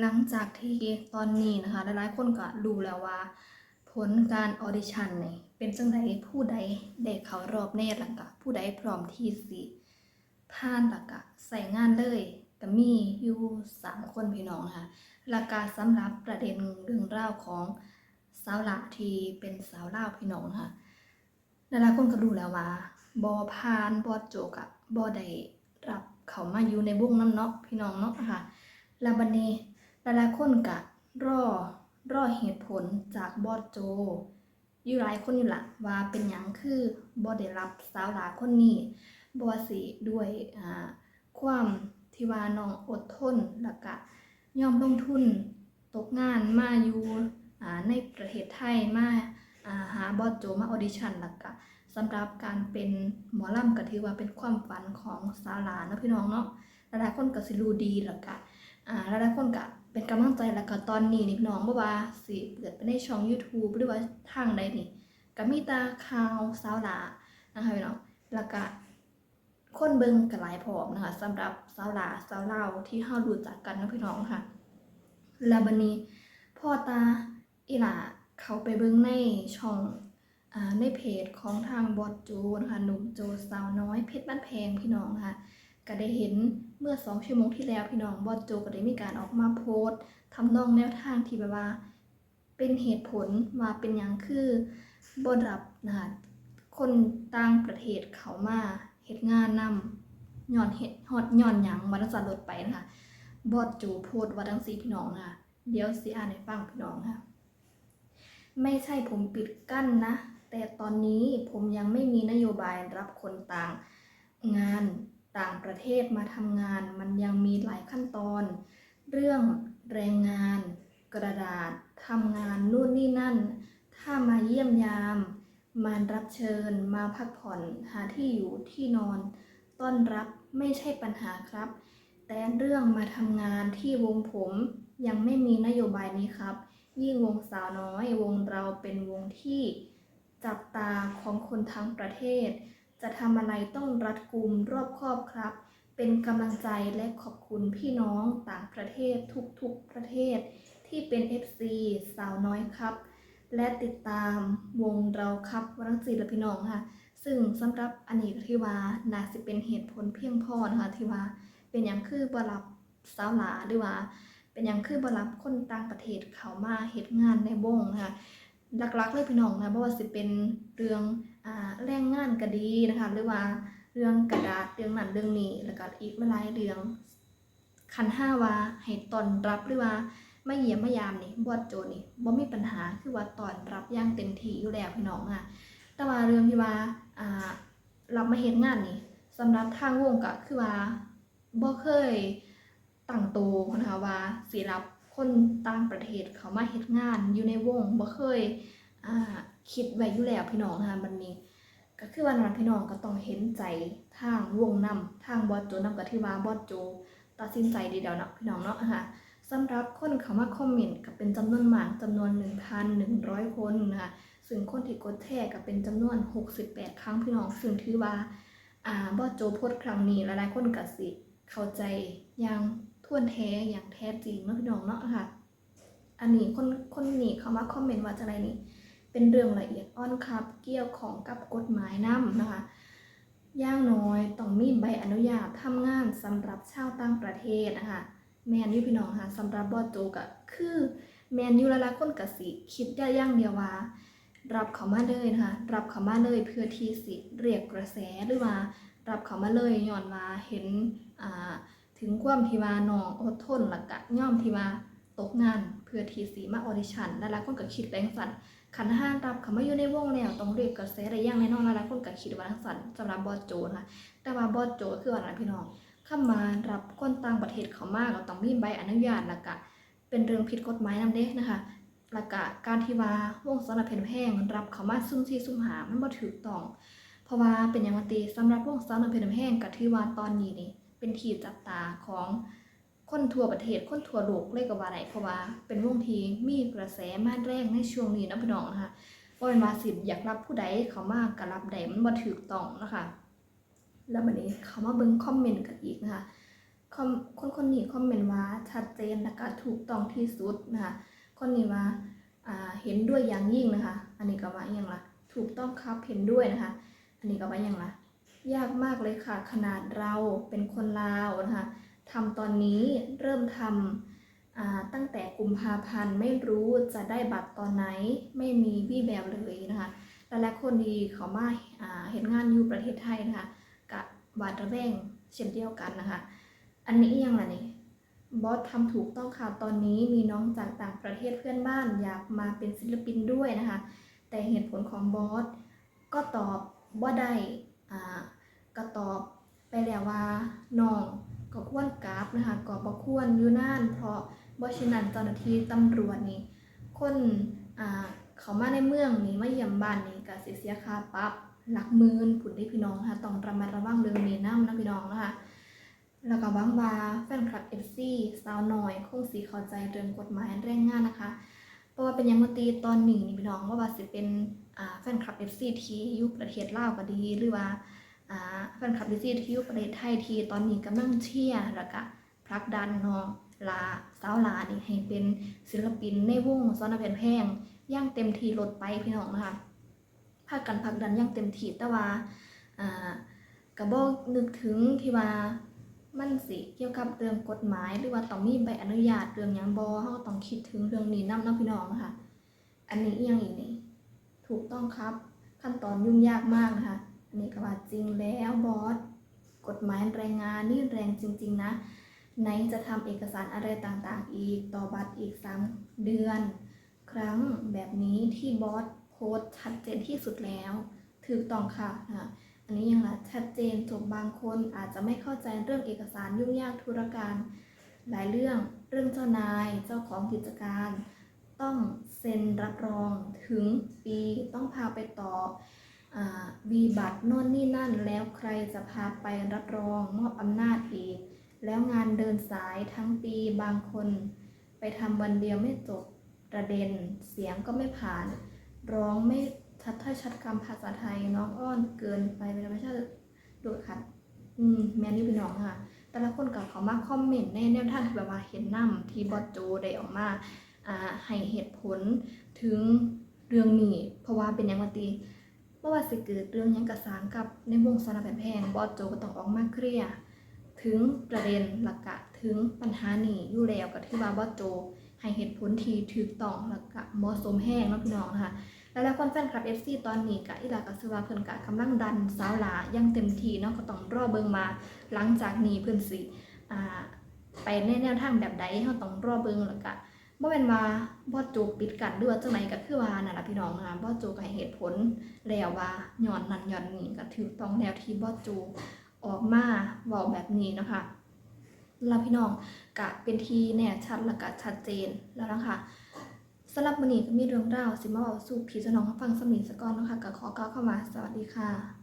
หลังจากที่ตอนนี้นะคะหลายๆคนก็รู้แล้วว่า ผลการออดิชั่นนี่เป็นจังไดผู้ใดได้เขารอบแน่ล้วก็ผู้ใดพร้อมที่สิผ่านล้วก็ใส่งานเลยก็มีอยู่สามคนพี่น้องนะคะแล้วก็สำหรับประเด็นเรื่องราวของสาวหละที่เป็นสาวเล่าพี่น้องนะคะหลายๆคนก็รู้แล้วว่าบ่ผ่านบ่โจกะบ่ได้รับเขามาอยู่ในวงน้ำเนาะพี่น้องเนาะค่ะแล้วบันี้ หลายๆคนก็รอรอเหตุผลจากบอสโจ อยู่หลายคนอยู่ละว่าเป็นหยังคือบ่ได้รับสาวหลาคนนี้บ่ว่าสิด้วยความที่ว่าน้องอดทนแล้วก็ยอมลงทุนตกงานมาอยู่ในประเทศไทยมาาหาบอสโจมาออดิชั่นแล้วก็สำหรับการเป็นหมอลำก็ถือว่าเป็นความฝันของสาวหลาเนาะพี่น้องเนาะหลายๆคนก็สิรู้ดีแล้วก็หลายๆคนก็ เป็นกำลังใจแล้วก็ตอนนี้นี่พี่น้องบ่ว่าสิเปิดไปในช่อง YouTube หรือว่าทางใดนี่ก็มีตาข่าวสาวหลานะคะพี่น้องแล้วก็คนเบิ่งก็หลายพร้อมนะคะสำหรับสาวหลาสาวลาที่เฮารู้จักกันนะพี่น้องค่ะแล้วบัดนี้พ่อตาอีหลาเขาไปเบิ่งในช่องอ่าในเพจของทางบอสโจนะคะหนุ่มโจสาวน้อยเพชรบ้านแพงพี่น้องค่ะ ก็ได้เห็นเมื่อสองชั่วโมงที่แล้วพี่น้องบอสโจก็ได้มีการออกมาโพสต์ทำนองแนวทางที่แบบว่า เป็นเหตุผลว่าเป็นหยังคือบรับนะคะคนต่างประเทศเขามาเฮ็ดงานนำย้อนเฮ็ดฮอดย้อนหยังวันสันลดไปนะคะบอสโจโพสต์ว่าดังสีพี่น้องนะะเดี๋ยวสิอ่านให้ฟังพี่น้องค่ะไม่ใช่ผมปิดกั้นนะ แต่ตอนนี้ผมยังไม่มีนโยบายรับคนต่างงาน ต่างประเทศมาทำงาน มันยังมีหลายขั้นตอน เรื่องแรงงาน กระดาษทำงานนู่นนี่นั่น ถ้ามาเยี่ยมยาม มารับเชิญ มาพักผ่อนหาที่อยู่ที่นอน ต้อนรับไม่ใช่ปัญหาครับ แต่เรื่องมาทำงานที่วงผมยังไม่มีนโยบายนี้ครับ ยิ่งวงสาวน้อยวงเราเป็นวงที่จับตาของคนทั้งประเทศ จะทำอะไรต้องรัดกุมรอบคอบครับ เป็นกำลังใจและขอบคุณพี่น้องต่างประเทศทุกๆประเทศ ที่เป็น FC สาวน้อยครับ และติดตามวงเราครับวรังสีและพี่น้องค่ะ ซึ่งสำหรับอันนี้ก็ที่ว่าน่าสิเป็นเหตุผลเพียงพอนะคะที่ว่าเป็นอย่างคือบรับสาวหลาหรือว่า เป็นอย่างคือบรับคนต่างประเทศเขามาเหตุงานในวงนะคะหลักๆเลยพี่น้องนะเพราะว่าสิเป็นเรื่อง แรงงานก็ดีนะคะหรือว่าเรื่องกระดาษเรื่องนั้นเรื่องนี้แล้วก็อีกหลายเรื่องคันห้าว่าให้ตอนรับหรือว่าไม่เยี่ยมไม่ยามนี่บอดโจนี่บ่มีปัญหาคือว่าตอนรับย่างเต็มที่อยู่แล้วพี่น้องอะแต่ว่าเรื่องที่ว่าอ่ารับมาเฮ็ดงานนี่สำหรับทางวงก็คือว่าบ่เคยตั้งโตวนะคะว่าสิรับคนต่างประเทศเขามาเฮ็ดงานอยู่ในวงบ่เคยอ่า คิดไว้อยู่แล้วพี่น้องนะคะมันนี้ก็คือวันนั้นพี่น้องก็ต้องเห็นใจทางวงนำทางบอสโจนำก็ที่ว่าบอสโจตัดสินใจดีเดียวเนาะพี่น้องเนาะนะคะสำหรับคนเขามาคอมเมนต์ก็เป็นจำนวนมากจำนวน 1,100 คนนะคะซึ่งคนที่กดแท้ก็เป็นจำนวน 68 ครั้งพี่น้อง ซึ่งถือว่าอ่าบอสโจโพสครั้งนี้หลายๆคนก็สิเข้าใจอย่างท่วนแท้อย่างแท้จริงเนาะพี่น้องเนาะค่ะ อันนี้คนคนนี้เขามาคอมเมนต์ว่าจะอะไรนี่ เป็นเรื่องละเอียดอ่อนครับ เกี่ยวของกับกฎหมายนำนะคะอย่างน้อยต้องมีใบอนุญาตทำงานสำหรับชาวต่างประเทศนะคะแมนยูพี่น้องค่ะสำหรับบอโจก็คือแมนยูลายๆคนกสิคิดได้ย่างเดียวว่ารับเขามาเลยนะคะรับเขามาเลยเพื่อที่สิเรียกกระแสหรือว่า รับเขามาเลยย้อนว่าเห็นอ่าถึงความที่ว่าน้องอดทนและกะย่อมที่ว่าตกงานเพื่อที่สิมาออดิชั่นหลายๆคนก็คิดแรงสั่น ขันห้านรับเขามาอยู่ในวงแล้วต้องเรียกกระแสอะไรอย่างแน่นอนหลายๆคนก็คิดว่าทั้งสันสำหรับบอสโจนะคะแต่ว่าบอสโจคือว่าอะไรพี่น้องเข้ามารับคนต่างประเทศเขามาก็ต้องมีใบอนุญาตแล้วก็เป็นเรื่องผิดกฎหมายนำเด้นะคะแล้วก็การที่ว่าวงสำหรับเพนแพงรับเขามาซุ่มซี่ซุ่มหามันบ่ถูกต้อง เพราะว่าเป็นอย่างว่าตีสำหรับวงสำหรับเพนแพงก็ถือว่าตอนนี้นี่เป็นที่จับตาของ คนทั่วประเทศคนทั่วโลกเลยก็ว่าได้เพราะว่า เป็นวงที่มีกระแสมาแรงในช่วงนี้นะพี่น้องนะคะว่าเป็นว่าสิบอยากรับผู้ใดเขามากกับรับใดมันบ่ถูกต้องนะคะ แล้วบัดนี้เขามาเบิ่งคอมเมนต์กันอีกนะคะคอมอมคนคนนี้คอมเมนต์ว่าชัดเจนและก็ถูกต้องที่สุดนะคะคนนี้ว่าเห็นด้วยอย่างยิ่งนะคะ อันนี้ก็ว่าอย่างละถูกต้องครับเห็นด้วยนะคะ อันนี้ก็ว่าอย่างละยากมากเลยค่ะ ขนาดเราเป็นคนลาวนะคะ ทำตอนนี้เริ่มทำตั้งแต่กุมภาพันธ์ไม่รู้จะได้บัตรตอนไหนไม่มีวี่แววเลยนะคะและและคนดีเขามาอ่าเห็นงานอยู่ประเทศไทยนะคะกับบาดระแวงเช่นเดียวกันนะคะ อันนี้ยังล่ะนี่บอสทำถูกต้องค่ะตอนนี้มีน้องจากต่างประเทศเพื่อนบ้านอยากมาเป็นศิลปินด้วยนะคะ แต่เหตุผลของบอสก็ตอบว่าได้ก็ตอบไปแล้วว่าน้อง ก็ควรกราบนะคะก็บ่ควรอยู่นาน เพราะบ่ฉะนั้นเจ้าหน้าที่ตำรวจนี่คนอ่าเขามาในเมืองนี่มาเยี่ยมบ้านนี่ก็สิเสียค่าปรับหลักหมื่นผุนที่พี่น้องค่ะต้องระมัดระวังเรื่องนี้นำนะพี่น้องนะคะแล้วก็หวังว่าแฟนคลับ FC สาวน้อยคงสีเข้าใจเรื่องกฎหมายแรงงานนะคะเพราะว่าเป็นยังมาตีตอนหนี้นี่พี่น้องว่าว่าสิเป็นอ่าแฟนคลับ FC ที่อยู่ประเทศลาวก็ดีหรือว่า อ่าแฟนคลับ FC ที่อยู่ประเทศไทยที่ตอนนี้กำลังเชียร์แล้วก็ผลักดันน้องลาสาวลานี่ให้เป็นศิลปินในวงซอนเพนแพงย่างเต็มที่ลดไปพี่น้องนะคะพาคกันผลักดันย่างเต็มที่แต่ว่าอ่ากระบอกนึกถึงที่ว่ามันสิเกี่ยวกับเรื่องกฎหมาย หรือว่าต้องมีใบอนุญาตเรื่องยังบ่เฮาก็ต้องคิดถึงเรื่องนี้นำเนะพี่น้องนะคะอันนี้ยังอีกนี่ถูกต้องครับ ขั้นตอนยุ่งยากมากนะคะ นนี้ก็ว่าจริงแล้วบอสกฎหมายแรงงานนี่แรงจริง ๆ นะไหนจะทำเอกสารอะไรต่างๆ อีกต่อบัตรอีก 3 เดือน ครั้งแบบนี้ที่บอสโพสชัดเจนที่สุดแล้วถูกต้องค่ะอันนี้ยังละชัดเจนจบบางคนอาจจะไม่เข้าใจเรื่องเอกสารยุ่งยากธุรการ หลายเรื่องเรื่องเจ้านายเจ้าของกิจการ ต้องเซ็นรับรองถึงปีต้องพาไปต่อ วีบัตรโน่นนี่นั่นแล้วใครจะพาไปรับรองมอบอำนาจอีก แล้วงานเดินสายทั้งปีบางคน ไปทำวันเดียวไม่จบประเด็นเสียงก็ไม่ผ่าน ร้องไม่ชัดถ้อยชัดคำภาษาไทยน้องอ้อนเกินไปเป็นธรรมชาติโดดขัด อืม แม่นี่พี่น้องค่ะ แต่ละคนกับเขามาคอมเมนต์ในแนวทางที่แบบว่าเห็นนํที่บอสโจได้ออกมาอ่าให้เหตุผลถึงเรื่องนี้ เพราะว่าเป็นยังมาตี เมื่อว่าสิเกิดเรื่องยังกระสานกับในวงสารแผ่นแพงบอสโจก็ต้องออกมาเคลียร์ถึงประเด็นหลักกะถึงปัญหานี้อยู่แล้วก็ถือว่าบอสโจ ให้เหตุผลที่ถูกต้องแล้วก็เหมาะสมแห้งเนาะพี่น้องนะคะแล้วแล้วคนแฟนคลับ FC ตอนนี้กะอีหลาก็คือว่าเพิ่นกะกำลังดันสาวหลายังเต็มที่เนาะก็ต้องรอเบิ่งมาหลังจากนี้เพิ่นสิอ่าไปในแนวทางแบบใดเฮาต้องรอเบิ่งแล้วก็ บ่แม่นว่าบ่จูปิดกันหรือว่าจังไดก็คือว่านั่นล่ะพี่น้องนะบ่จูก็ให้เหตุผลแล้วว่าย้อนนั้นย้อนนี้ก็ถูกต้องแล้วที่บ่จูออกมาเว้าแบบนี้นะคะแล้วพี่น้องกะเป็นที่แน่ชัดแล้วก็ชัดเจนแล้วนะคะสำหรับมื้อนี้ก็มีเรื่องราวสิมาเว้าสู่พี่สนองฟังสมีสกอนนะคะก็ขอกล่าวเข้ามาสวัสดีค่ะ